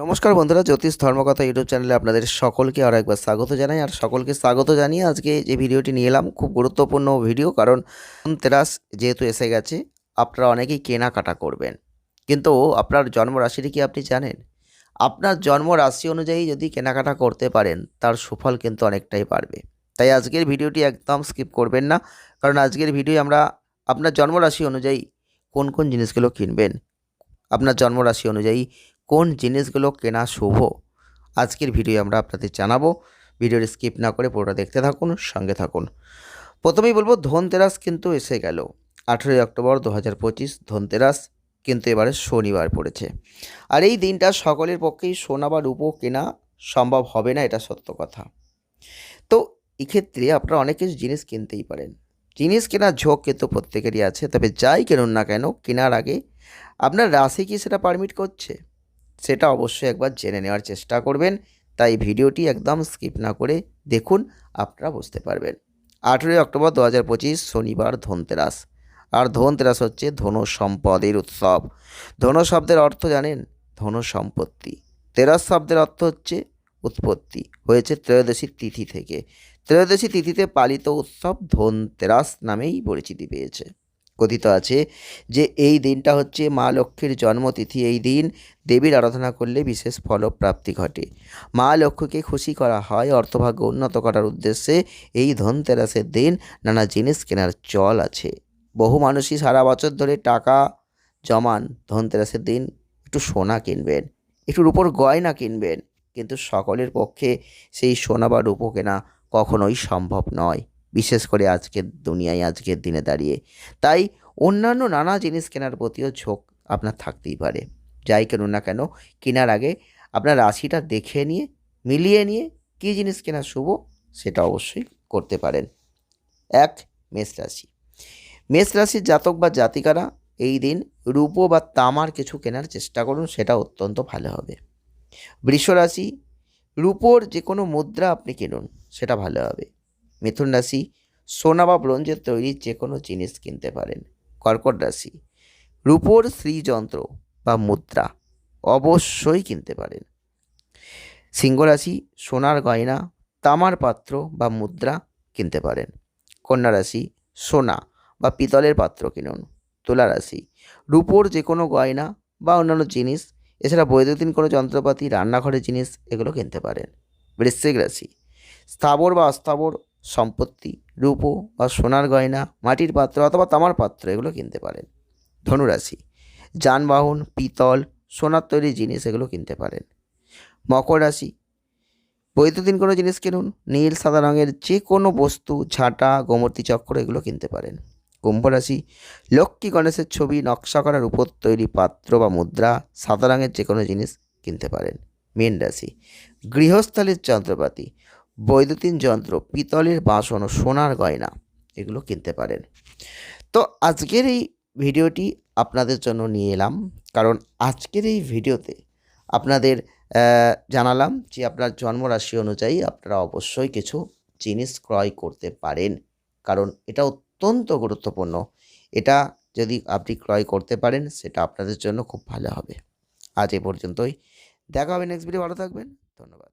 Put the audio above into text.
নমস্কার বন্ধুরা, জ্যোতিষ ধর্মকথা ইউটিউব চ্যানেলে আপনাদের সকলকে আর একবার স্বাগত জানাই। আর সকলকে স্বাগত জানিয়ে আজকে যে ভিডিওটি নিয়ে এলাম, খুব গুরুত্বপূর্ণ ভিডিও, কারণ তেরাস যেহেতু এসে গেছে, আপনারা অনেকেই কেনাকাটা করবেন। কিন্তু আপনার জন্মরাশিটি কি আপনি জানেন? আপনার জন্ম রাশি অনুযায়ী যদি কেনাকাটা করতে পারেন, তার সুফল কিন্তু অনেকটাই বাড়বে। তাই আজকের ভিডিওটি একদম স্কিপ করবেন না, কারণ আজকের ভিডিও আমরা আপনার জন্মরাশি অনুযায়ী কোন কোন জিনিসগুলো কিনবেন, আপনার জন্মরাশি অনুযায়ী কোন জিনিসগুলো কেনা শুভ? আজকের ভিডিও আমরা আপনাদের জানাব। ভিডিওর স্কিপ না করে পুরোটা দেখতে থাকুন, সঙ্গে থাকুন। প্রথমেই বলব, ধনতেরাস কিন্তু এসে গেল। আঠেরোই অক্টোবর দু হাজার পঁচিশ, ধনতেরাস কিন্তু এবারে শনিবার পড়েছে। আর এই দিনটা সকলের পক্ষেই সোনা বা রূপো কেনা সম্ভব হবে না, এটা সত্য কথা। তো এক্ষেত্রে আপনারা অনেক কিছু জিনিস কিনতেই পারেন। জিনিস কেনার ঝোঁক কিন্তু প্রত্যেকেরই আছে, তবে যাই কিনুন না কেন, কেনার আগে আপনার রাশি কি সেটা পারমিট করছে? সেটা অবশ্যই একবার জেনে নেওয়ার চেষ্টা করবেন। তাই ভিডিওটি একদম স্কিপ না করে দেখুন, আপনারা বুঝতে পারবেন। আঠেরোই অক্টোবর দু হাজার পঁচিশ, শনিবার ধনতেরাস। আর ধনতেরাস হচ্ছে ধনু সম্পদের উৎসব। ধনু শব্দের অর্থ জানেন, ধনু সম্পত্তি। তেরাস শব্দের অর্থ হচ্ছে উৎপত্তি। হয়েছে ত্রয়োদশী তিথি থেকে। ত্রয়োদশী তিথিতে পালিত উৎসব ধনতেরাস নামেই পরিচিতি পেয়েছে। কথিত আছে যে এই দিনটা হচ্ছে মা লক্ষ্মীর জন্মতিথি। এই দিন দেবীর আরাধনা করলে বিশেষ ফলপ্রাপ্তি ঘটে। মা লক্ষ্মীকে খুশি করা হয়। অর্থভাগ্য উন্নত করার উদ্দেশ্যে এই ধনতেরাসের দিন নানা জিনিস কেনার চল আছে। বহু মানুষই সারা বছর ধরে টাকা জমান ধনতেরাসের দিন। একটু সোনা কিনবেন একটু রূপোর গয়না কিনবেন। কিন্তু সকলের পক্ষে সেই সোনা বা রূপো কেনা কখনোই সম্ভব নয়। বিশেষ করে আজকের দুনিয়ায়, আজকের দিনে দাঁড়িয়ে। তাই অন্যান্য নানা জিনিস কেনার প্রতিও ঝোঁক আপনার থাকতেই পারে। যাই কেনুন না কেন, কেনার আগে আপনার রাশিটা দেখে নিয়ে, মিলিয়ে নিয়ে কী জিনিস কেনা শুভ সেটা অবশ্যই করতে পারেন। এক, মেষ রাশি। মেষ রাশির জাতক বা জাতিকারা এই দিন রূপো বা তামার কিছু কেনার চেষ্টা করুন, সেটা অত্যন্ত ভালো হবে। বৃষ রাশি, রূপোর যে কোনো মুদ্রা আপনি কিনুন, সেটা ভালো হবে। মিথুন রাশি, সোনা বা ব্রোঞ্জের তৈরি যে কোনো জিনিস কিনতে পারেন। কর্কট রাশি, রূপোর শ্রীযন্ত্র বা মুদ্রা অবশ্যই কিনতে পারেন। সিংহ রাশি, সোনার গয়না, তামার পাত্র বা মুদ্রা কিনতে পারেন। কন্যা রাশি, সোনা বা পিতলের পাত্র কিনুন। তুলা রাশি, রূপোর যে কোনো গয়না বা অন্যান্য জিনিস, এছাড়া বৈদ্যুতিন কোনো যন্ত্রপাতি, রান্নাঘরের জিনিস, এগুলো কিনতে পারেন। বৃশ্চিক রাশি, স্থাবর বা অস্থাবর সম্পত্তি, রূপো বা সোনার গয়না, মাটির পাত্র অথবা তামার পাত্র এগুলো কিনতে পারেন। ধনুরাশি, যানবাহন, পিতল, সোনার তৈরি জিনিস এগুলো কিনতে পারেন। মকর রাশি, বৈদ্যুতিন কোনো জিনিস কিনুন, নীল, সাদা রঙের যে কোনো বস্তু, ঝাঁটা গোমর্তি চক্র এগুলো কিনতে পারেন। কুম্ভ রাশি, লক্ষ্মী গণেশের ছবি, নকশা করার উপর তৈরি পাত্র বা মুদ্রা, সাদা রঙের যে কোনো জিনিস কিনতে পারেন। মীন রাশি, গৃহস্থলীর যন্ত্রপাতি বৈদ্যুতিন যন্ত্র, পিতলের বাসন ও সোনার গয়না, এগুলো কিনতে পারেন। তো আজকের এই ভিডিওটি আপনাদের জন্য নিয়ে এলাম, কারণ আজকের এই ভিডিওতে আপনাদের জানালাম যে আপনার জন্মরাশি অনুযায়ী আপনারা অবশ্যই কিছু জিনিস ক্রয় করতে পারেন, কারণ এটা অত্যন্ত গুরুত্বপূর্ণ। এটা যদি আপনি ক্রয় করতে পারেন, সেটা আপনাদের জন্য খুব ভালো হবে। আজ এ পর্যন্তই। দেখা হবে নেক্সট ভিডিও ভালো থাকবেন। ধন্যবাদ।